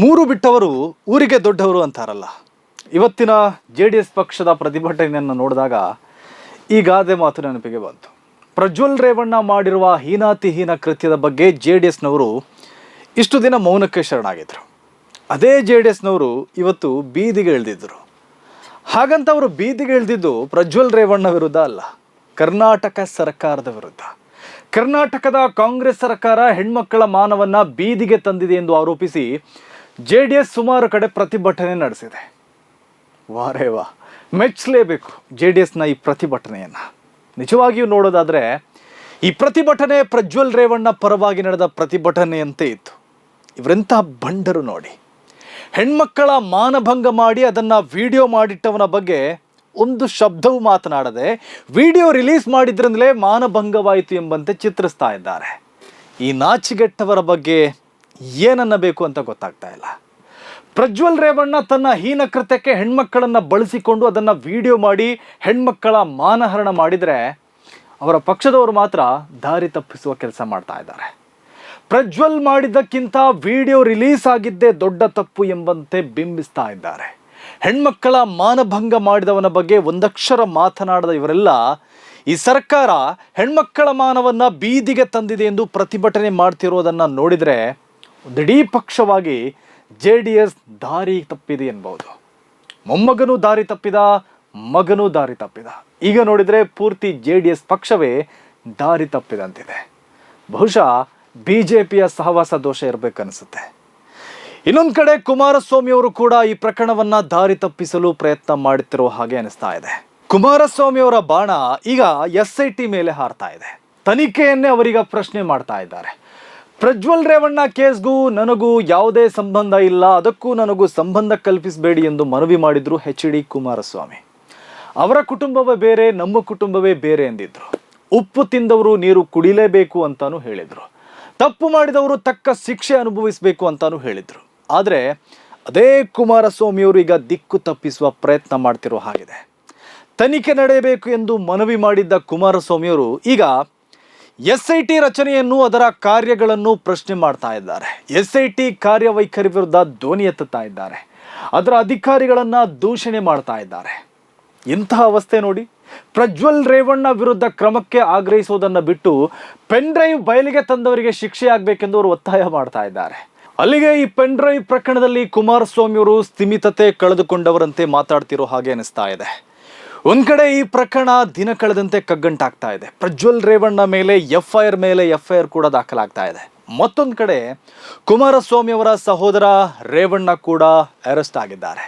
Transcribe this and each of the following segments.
ಮೂರು ಬಿಟ್ಟವರು ಊರಿಗೆ ದೊಡ್ಡವರು ಅಂತಾರಲ್ಲ. ಇವತ್ತಿನ ಜೆ ಡಿ ಎಸ್ ಪಕ್ಷದ ಪ್ರತಿಭಟನೆಯನ್ನು ನೋಡಿದಾಗ ಈ ಗಾದೆ ಮಾತು ನೆನಪಿಗೆ ಬಂತು. ಪ್ರಜ್ವಲ್ ರೇವಣ್ಣ ಮಾಡಿರುವ ಹೀನಾತಿಹೀನ ಕೃತ್ಯದ ಬಗ್ಗೆ ಜೆ ಡಿ ಎಸ್ನವರು ಇಷ್ಟು ದಿನ ಮೌನಕ್ಕೆ ಶರಣಾಗಿದ್ದರು ಅದೇ ಜೆ ಡಿ ಎಸ್ನವರು ಇವತ್ತು ಬೀದಿಗೆ ಇಳಿದಿದ್ದರು ಹಾಗಂತ ಅವರು ಬೀದಿಗೆ ಇಳಿದಿದ್ದು ಪ್ರಜ್ವಲ್ ರೇವಣ್ಣ ವಿರುದ್ಧ ಅಲ್ಲ, ಕರ್ನಾಟಕ ಸರ್ಕಾರದ ವಿರುದ್ಧ. ಕರ್ನಾಟಕದ ಕಾಂಗ್ರೆಸ್ ಸರ್ಕಾರ ಹೆಣ್ಮಕ್ಕಳ ಮಾನವನ್ನ ಬೀದಿಗೆ ತಂದಿದೆ ಎಂದು ಆರೋಪಿಸಿ ಜೆ ಡಿ ಎಸ್ ಸುಮಾರು ಕಡೆ ಪ್ರತಿಭಟನೆ ನಡೆಸಿದೆ. ವಾರೇ ವಾ ಮೆಚ್ಚಲೇಬೇಕು ಜೆ ಡಿ ಎಸ್ನ ಈ ಪ್ರತಿಭಟನೆಯನ್ನು. ನಿಜವಾಗಿಯೂ ನೋಡೋದಾದರೆ, ಈ ಪ್ರತಿಭಟನೆ ಪ್ರಜ್ವಲ್ ರೇವಣ್ಣ ಪರವಾಗಿ ನಡೆದ ಪ್ರತಿಭಟನೆಯಂತೆ ಇತ್ತು. ಇವರೆಂತಹ ಬಂಡರು ನೋಡಿ. ಹೆಣ್ಮಕ್ಕಳ ಮಾನಭಂಗ ಮಾಡಿ ಅದನ್ನು ವಿಡಿಯೋ ಮಾಡಿಟ್ಟವನ ಬಗ್ಗೆ ಒಂದು ಶಬ್ದವೂ ಮಾತನಾಡದೆ, ವಿಡಿಯೋ ರಿಲೀಸ್ ಮಾಡಿದ್ರಿಂದಲೇ ಮಾನಭಂಗವಾಯಿತು ಎಂಬಂತೆ ಚಿತ್ರಿಸ್ತಾ ಇದ್ದಾರೆ. ಈ ನಾಚಿಗೆಟ್ಟವರ ಬಗ್ಗೆ ಏನನ್ನಬೇಕು ಅಂತ ಗೊತ್ತಾಗ್ತಾ ಇಲ್ಲ. ಪ್ರಜ್ವಲ್ ರೇವಣ್ಣ ತನ್ನ ಹೀನ ಕೃತ್ಯಕ್ಕೆ ಹೆಣ್ಮಕ್ಕಳನ್ನು ಬಳಸಿಕೊಂಡು ಅದನ್ನ ವಿಡಿಯೋ ಮಾಡಿ ಹೆಣ್ಮಕ್ಕಳ ಮಾನಹರಣ ಮಾಡಿದರೆ ಅವರ ಪಕ್ಷದವರು ಮಾತ್ರ ದಾರಿ ತಪ್ಪಿಸುವ ಕೆಲಸ ಮಾಡ್ತಾ ಇದ್ದಾರೆ. ಪ್ರಜ್ವಲ್ ಮಾಡಿದ್ದಕ್ಕಿಂತ ವಿಡಿಯೋ ರಿಲೀಸ್ ಆಗಿದ್ದೇ ದೊಡ್ಡ ತಪ್ಪು ಎಂಬಂತೆ ಬಿಂಬಿಸ್ತಾ ಇದ್ದಾರೆ. ಹೆಣ್ಮಕ್ಕಳ ಮಾನಭಂಗ ಮಾಡಿದವನ ಬಗ್ಗೆ ಒಂದಕ್ಷರ ಮಾತನಾಡದ ಇವರೆಲ್ಲ, ಈ ಸರ್ಕಾರ ಹೆಣ್ಮಕ್ಕಳ ಮಾನವನ್ನ ಬೀದಿಗೆ ತಂದಿದೆ ಎಂದು ಪ್ರತಿಭಟನೆ ಮಾಡ್ತಿರೋದನ್ನು ನೋಡಿದರೆ ದಿಢೀ ಪಕ್ಷವಾಗಿ ಜೆ ಡಿ ಎಸ್ ದಾರಿ ತಪ್ಪಿದೆ ಎನ್ಬಹುದು. ಮೊಮ್ಮಗನೂ ದಾರಿ ತಪ್ಪಿದ, ಮಗನೂ ದಾರಿ ತಪ್ಪಿದ. ಈಗ ನೋಡಿದರೆ ಪೂರ್ತಿ ಜೆ ಡಿ ಎಸ್ ಪಕ್ಷವೇ ದಾರಿ ತಪ್ಪಿದಂತಿದೆ. ಬಹುಶಃ ಬಿ ಜೆ ಪಿಯ ಸಹವಾಸ ದೋಷ ಇರಬೇಕನ್ನಿಸುತ್ತೆ ಇನ್ನೊಂದು ಕಡೆ ಕುಮಾರಸ್ವಾಮಿ ಅವರು ಕೂಡ ಈ ಪ್ರಕರಣವನ್ನು ದಾರಿ ತಪ್ಪಿಸಲು ಪ್ರಯತ್ನ ಮಾಡುತ್ತಿರುವ ಹಾಗೆ ಅನಿಸ್ತಾ ಇದೆ. ಕುಮಾರಸ್ವಾಮಿ ಅವರ ಬಾಣ ಈಗ ಎಸ್ ಐ ಟಿ ಮೇಲೆ ಹಾರ್ತಾ ಇದೆ. ತನಿಖೆಯನ್ನೇ ಅವರೀಗ ಪ್ರಶ್ನೆ ಮಾಡ್ತಾ ಇದ್ದಾರೆ. ಪ್ರಜ್ವಲ್ ರೇವಣ್ಣ ಕೇಸ್ಗೂ ನನಗೂ ಯಾವುದೇ ಸಂಬಂಧ ಇಲ್ಲ. ಅದಕ್ಕೂ ನನಗೂ ಸಂಬಂಧ ಕಲ್ಪಿಸಬೇಡಿ ಎಂದು ಮನವಿ ಮಾಡಿದ್ರು ಎಚ್ ಡಿ ಕುಮಾರಸ್ವಾಮಿ. ಅವರ ಕುಟುಂಬವೇ ಬೇರೆ, ನಮ್ಮ ಕುಟುಂಬವೇ ಬೇರೆ ಎಂದಿದ್ರು. ಉಪ್ಪು ತಿಂದವರು ನೀರು ಕುಡಿಲೇಬೇಕು ಅಂತಾನು ಹೇಳಿದ್ರು. ತಪ್ಪು ಮಾಡಿದವರು ತಕ್ಕ ಶಿಕ್ಷೆ ಅನುಭವಿಸಬೇಕು ಅಂತಾನು ಹೇಳಿದ್ರು. ಆದರೆ ಅದೇ ಕುಮಾರಸ್ವಾಮಿಯವರು ಈಗ ದಿಕ್ಕು ತಪ್ಪಿಸುವ ಪ್ರಯತ್ನ ಮಾಡ್ತಿರೋ ಹಾಗಿದೆ. ತನಿಖೆ ನಡೆಯಬೇಕು ಎಂದು ಮನವಿ ಮಾಡಿದ್ದ ಕುಮಾರಸ್ವಾಮಿಯವರು ಈಗ ಎಸ್ ಐ ಟಿ ರಚನೆಯನ್ನು ಅದರ ಕಾರ್ಯಗಳನ್ನು ಪ್ರಶ್ನೆ ಮಾಡ್ತಾ ಇದ್ದಾರೆ. ಎಸ್ ಐ ಟಿ ಕಾರ್ಯವೈಖರಿ ವಿರುದ್ಧ ಧ್ವನಿ ಎತ್ತುತ್ತಾ ಇದ್ದಾರೆ. ಅದರ ಅಧಿಕಾರಿಗಳನ್ನು ದೂಷಣೆ ಮಾಡ್ತಾ ಇದ್ದಾರೆ. ಇಂತಹ ಅವಸ್ಥೆ ನೋಡಿ ಪ್ರಜ್ವಲ್ ರೇವಣ್ಣ ವಿರುದ್ಧ ಕ್ರಮಕ್ಕೆ ಆಗ್ರಹಿಸುವುದನ್ನು ಬಿಟ್ಟು ಪೆನ್ ಡ್ರೈವ್ ಬಯಲಿಗೆ ತಂದವರಿಗೆ ಶಿಕ್ಷೆ ಆಗಬೇಕೆಂದು ಅವರು ಒತ್ತಾಯ ಮಾಡ್ತಾ ಇದ್ದಾರೆ. ಅಲ್ಲಿಗೆ ಈ ಪೆನ್ ಡ್ರೈವ್ ಪ್ರಕರಣದಲ್ಲಿ ಕುಮಾರಸ್ವಾಮಿಯವರು ಸ್ಥಿಮಿತತೆ ಕಳೆದುಕೊಂಡವರಂತೆ ಮಾತಾಡ್ತಿರೋ ಹಾಗೆ ಅನಿಸ್ತಾ ಇದೆ. ಒಂದ್ ಕಡೆ ಈ ಪ್ರಕರಣ ದಿನ ಕಳೆದಂತೆ ಕಗ್ಗಂಟಾಗ್ತಾ ಇದೆ. ಪ್ರಜ್ವಲ್ ರೇವಣ್ಣ ಮೇಲೆ ಎಫ್ ಐ ಆರ್ ಮೇಲೆ ಎಫ್ ಐ ಆರ್ ಕೂಡ ದಾಖಲಾಗ್ತಾ ಇದೆ. ಮತ್ತೊಂದು ಕಡೆ ಕುಮಾರಸ್ವಾಮಿ ಅವರ ಸಹೋದರ ರೇವಣ್ಣ ಕೂಡ ಅರೆಸ್ಟ್ ಆಗಿದ್ದಾರೆ.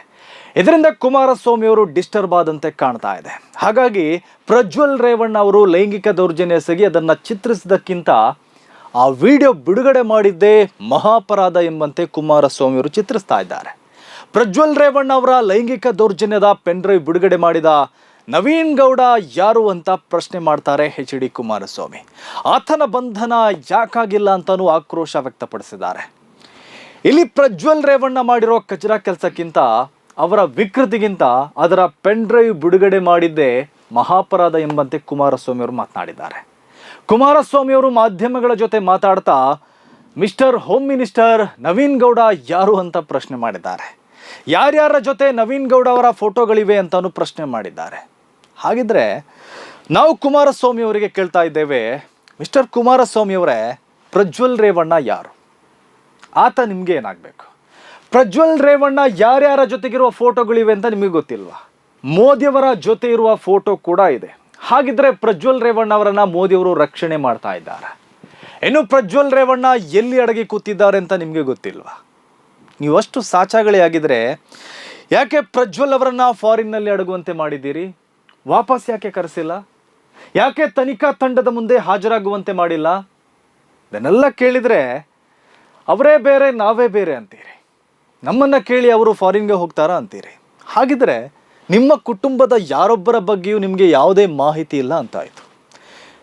ಇದರಿಂದ ಕುಮಾರಸ್ವಾಮಿ ಅವರು ಡಿಸ್ಟರ್ಬ್ ಆದಂತೆ ಕಾಣ್ತಾ ಇದೆ. ಹಾಗಾಗಿ ಪ್ರಜ್ವಲ್ ರೇವಣ್ಣ ಅವರು ಲೈಂಗಿಕ ದೌರ್ಜನ್ಯ ಎಸಗಿ ಅದನ್ನು ಚಿತ್ರಿಸಿದಕ್ಕಿಂತ ಆ ವಿಡಿಯೋ ಬಿಡುಗಡೆ ಮಾಡಿದ್ದೇ ಮಹಾಪರಾಧ ಎಂಬಂತೆ ಕುಮಾರಸ್ವಾಮಿ ಅವರು ಚಿತ್ರಿಸ್ತಾ ಇದ್ದಾರೆ. ಪ್ರಜ್ವಲ್ ರೇವಣ್ಣ ಅವರ ಲೈಂಗಿಕ ದೌರ್ಜನ್ಯದ ಪೆನ್ ಡ್ರೈವ್ ಬಿಡುಗಡೆ ಮಾಡಿದ ನವೀನ್ ಗೌಡ ಯಾರು ಅಂತ ಪ್ರಶ್ನೆ ಮಾಡ್ತಾರೆ ಎಚ್ ಡಿ ಕುಮಾರಸ್ವಾಮಿ. ಆತನ ಬಂಧನ ಯಾಕಾಗಿಲ್ಲ ಅಂತಾನೂ ಆಕ್ರೋಶ ವ್ಯಕ್ತಪಡಿಸಿದ್ದಾರೆ. ಇಲ್ಲಿ ಪ್ರಜ್ವಲ್ ರೇವಣ್ಣ ಮಾಡಿರೋ ಕಚರ ಕೆಲಸಕ್ಕಿಂತ ಅವರ ವಿಕೃತಿಗಿಂತ ಅದರ ಪೆನ್ ಡ್ರೈವ್ ಬಿಡುಗಡೆ ಮಾಡಿದ್ದೇ ಮಹಾಪರಾಧ ಎಂಬಂತೆ ಕುಮಾರಸ್ವಾಮಿ ಅವರು ಮಾತನಾಡಿದ್ದಾರೆ. ಕುಮಾರಸ್ವಾಮಿ ಅವರು ಮಾಧ್ಯಮಗಳ ಜೊತೆ ಮಾತಾಡ್ತಾ, mister home minister Naveen Gowda ಯಾರು ಅಂತ ಪ್ರಶ್ನೆ ಮಾಡಿದ್ದಾರೆ. ಯಾರ್ಯಾರ ಜೊತೆ ನವೀನ್ ಗೌಡ ಅವರ ಫೋಟೋಗಳಿವೆ ಅಂತಾನು ಪ್ರಶ್ನೆ ಮಾಡಿದ್ದಾರೆ. ಹಾಗಿದ್ರೆ ನಾವು ಕುಮಾರಸ್ವಾಮಿ ಅವರಿಗೆ ಕೇಳ್ತಾ ಇದ್ದೇವೆ, ಮಿಸ್ಟರ್ ಕುಮಾರಸ್ವಾಮಿ ಅವರೇ, ಪ್ರಜ್ವಲ್ ರೇವಣ್ಣ ಯಾರು? ಆತ ನಿಮಗೆ ಏನಾಗಬೇಕು? ಪ್ರಜ್ವಲ್ ರೇವಣ್ಣ ಯಾರ್ಯಾರ ಜೊತೆಗಿರುವ ಫೋಟೋಗಳಿವೆ ಅಂತ ನಿಮಗೆ ಗೊತ್ತಿಲ್ವಾ? ಮೋದಿಯವರ ಜೊತೆ ಇರುವ ಫೋಟೋ ಕೂಡ ಇದೆ. ಹಾಗಿದ್ರೆ ಪ್ರಜ್ವಲ್ ರೇವಣ್ಣ ಅವರನ್ನ ಮೋದಿಯವರು ರಕ್ಷಣೆ ಮಾಡ್ತಾ ಇದ್ದಾರೆ. ಇನ್ನು ಪ್ರಜ್ವಲ್ ರೇವಣ್ಣ ಎಲ್ಲಿ ಅಡಗಿ ಕೂತಿದ್ದಾರೆ ಅಂತ ನಿಮಗೆ ಗೊತ್ತಿಲ್ವಾ? ನೀವಷ್ಟು ಸಾಚಾಗಳಿ ಆಗಿದ್ರೆ ಯಾಕೆ ಪ್ರಜ್ವಲ್ ಅವರನ್ನ ಫಾರಿನ್ನಲ್ಲಿ ಅಡಗುವಂತೆ ಮಾಡಿದ್ದೀರಿ? ವಾಪಸ್ ಯಾಕೆ ಕರೆಸಿಲ್ಲ? ಯಾಕೆ ತನಿಖಾ ತಂಡದ ಮುಂದೆ ಹಾಜರಾಗುವಂತೆ ಮಾಡಿಲ್ಲ? ಇದನ್ನೆಲ್ಲ ಕೇಳಿದರೆ ಅವರೇ ಬೇರೆ, ನಾವೇ ಬೇರೆ ಅಂತೀರಿ. ನಮ್ಮನ್ನು ಕೇಳಿ ಅವರು ಫಾರಿನ್ಗೆ ಹೋಗ್ತಾರಾ ಅಂತೀರಿ. ಹಾಗಿದ್ರೆ ನಿಮ್ಮ ಕುಟುಂಬದ ಯಾರೊಬ್ಬರ ಬಗ್ಗೆಯೂ ನಿಮಗೆ ಯಾವುದೇ ಮಾಹಿತಿ ಇಲ್ಲ ಅಂತಾಯಿತು.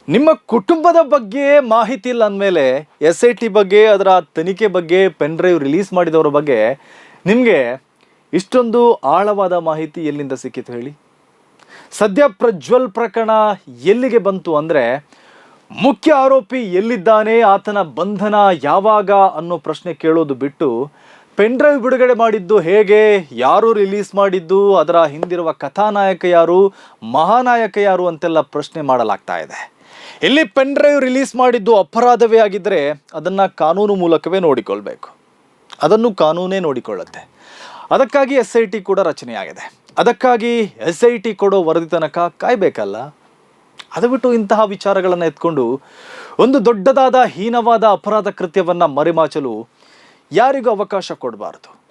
ನಿಮ್ಮ ಕುಟುಂಬದ ಬಗ್ಗೆ ಮಾಹಿತಿ ಇಲ್ಲ ಅಂದಮೇಲೆ ಎಸ್ ಐ ಟಿ ಬಗ್ಗೆ, ಅದರ ತನಿಖೆ ಬಗ್ಗೆ, ಪೆನ್ ಡ್ರೈವ್ ರಿಲೀಸ್ ಮಾಡಿದವರ ಬಗ್ಗೆ ನಿಮಗೆ ಇಷ್ಟೊಂದು ಆಳವಾದ ಮಾಹಿತಿ ಎಲ್ಲಿಂದ ಸಿಕ್ಕಿತು ಹೇಳಿ? ಸದ್ಯ ಪ್ರಜ್ವಲ್ ಪ್ರಕರಣ ಎಲ್ಲಿಗೆ ಬಂತು ಅಂದರೆ ಮುಖ್ಯ ಆರೋಪಿ ಎಲ್ಲಿದ್ದಾನೆ, ಆತನ ಬಂಧನ ಯಾವಾಗ ಅನ್ನೋ ಪ್ರಶ್ನೆ ಕೇಳೋದು ಬಿಟ್ಟು ಪೆನ್ಡ್ರೈವ್ ಬಿಡುಗಡೆ ಮಾಡಿದ್ದು ಹೇಗೆ, ಯಾರು ರಿಲೀಸ್ ಮಾಡಿದ್ದು, ಅದರ ಹಿಂದಿರುವ ಕಥಾನಾಯಕ ಯಾರು, ಮಹಾನಾಯಕ ಯಾರು ಅಂತೆಲ್ಲ ಪ್ರಶ್ನೆ ಮಾಡಲಾಗ್ತಾ ಇದೆ. ಇಲ್ಲಿ ಪೆನ್ಡ್ರೈವ್ ರಿಲೀಸ್ ಮಾಡಿದ್ದು ಅಪರಾಧವೇ ಆಗಿದ್ದರೆ ಅದನ್ನು ಕಾನೂನು ಮೂಲಕವೇ ನೋಡಿಕೊಳ್ಬೇಕು. ಅದನ್ನು ಕಾನೂನೇ ನೋಡಿಕೊಳ್ಳುತ್ತೆ. ಅದಕ್ಕಾಗಿ ಎಸ್ ಐ ಟಿ ಕೂಡ ರಚನೆಯಾಗಿದೆ. ಅದಕ್ಕಾಗಿ ಎಸ್ ಐ ಟಿ ಕೊಡೋ ವರದಿ ತನಕ ಕಾಯಬೇಕಲ್ಲ? ಅದು ಬಿಟ್ಟು ಇಂತಹ ವಿಚಾರಗಳನ್ನು ಎತ್ಕೊಂಡು ಒಂದು ದೊಡ್ಡದಾದ ಹೀನವಾದ ಅಪರಾಧ ಕೃತ್ಯವನ್ನು ಮರೆಮಾಚಲು ಯಾರಿಗೂ ಅವಕಾಶ ಕೊಡಬಾರ್ದು.